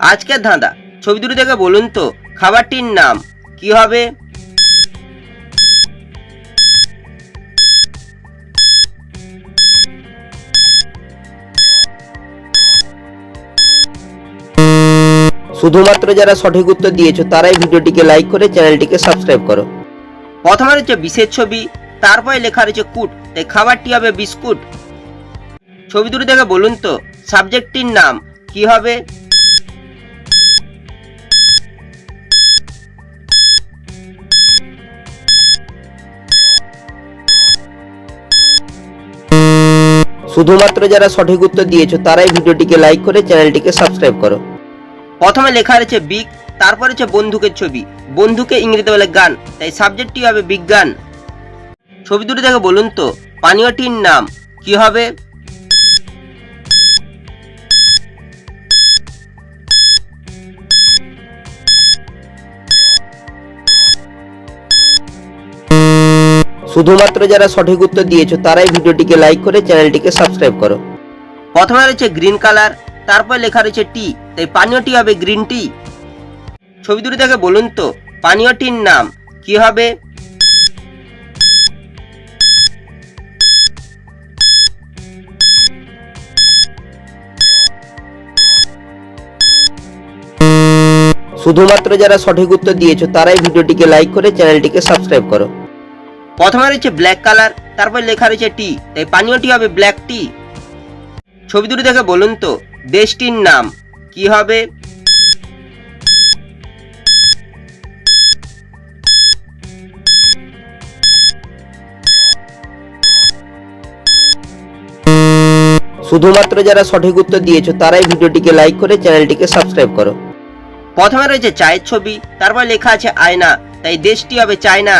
আজকের ধাঁধা। ছবি দুটো দেখে বলুন তো, খাবারটির নাম কি হবে? শুধুমাত্র যারা সঠিক উত্তর দিয়েছ, তারাই ভিডিওটিকে লাইক করে চ্যানেলটিকে সাবস্ক্রাইব করো। প্রথমে রয়েছে বিশেষ ছবি, তারপরে লেখা রয়েছে কুট, তাই খাবারটি হবে বিস্কুট। ছবি দুটো দেখে বলুন তো সাবজেক্টটির নাম কি হবে? শুধুমাত্র যারা সঠিক উত্তর দিয়েছ, তারাই ভিডিওটিকে লাইক করে চ্যানেলটিকে সাবস্ক্রাইব করো। প্রথমে লেখা রয়েছে বিগ, তারপর হচ্ছে বন্ধুকের ছবি। বন্ধুকে ইংরেজিতে বলে গান, তাই সাবজেক্টটি হবে বিজ্ঞান। ছবি দুটো দেখে বলুন তো, পানীয়টির নাম কি হবে? শুধুমাত্র যারা সঠিক উত্তর দিয়েছ, তারাই ভিডিওটিকে লাইক করে চ্যানেলটিকে সাবস্ক্রাইব করো। প্রথমে রয়েছে গ্রিন কালার তারপর লেখা রয়েছে টি তাই পানীয়টি হবে গ্রিন টি ছবি দুটি দেখে বলুন তো পানীয়টির নাম কি হবে? শুধুমাত্র যারা সঠিক উত্তর দিয়েছ, তারাই ভিডিওটিকে লাইক করে চ্যানেলটিকে সাবস্ক্রাইব করো। প্রথমে রয়েছে ব্ল্যাক কালার তারপর লেখা রয়েছে টি তাই পানীয়টি হবে ব্ল্যাক টি ছবি দুটি দেখে বলুন তো দেশটির নাম কি হবে? শুধুমাত্র যারা সঠিক উত্তর দিয়েছ তারাই ভিডিওটিকে লাইক করে চ্যানেলটিকে সাবস্ক্রাইব করো। প্রথমে রয়েছে চায়ের ছবি তারপর লেখা আছে আয়না তাই দেশটি হবে চায়না।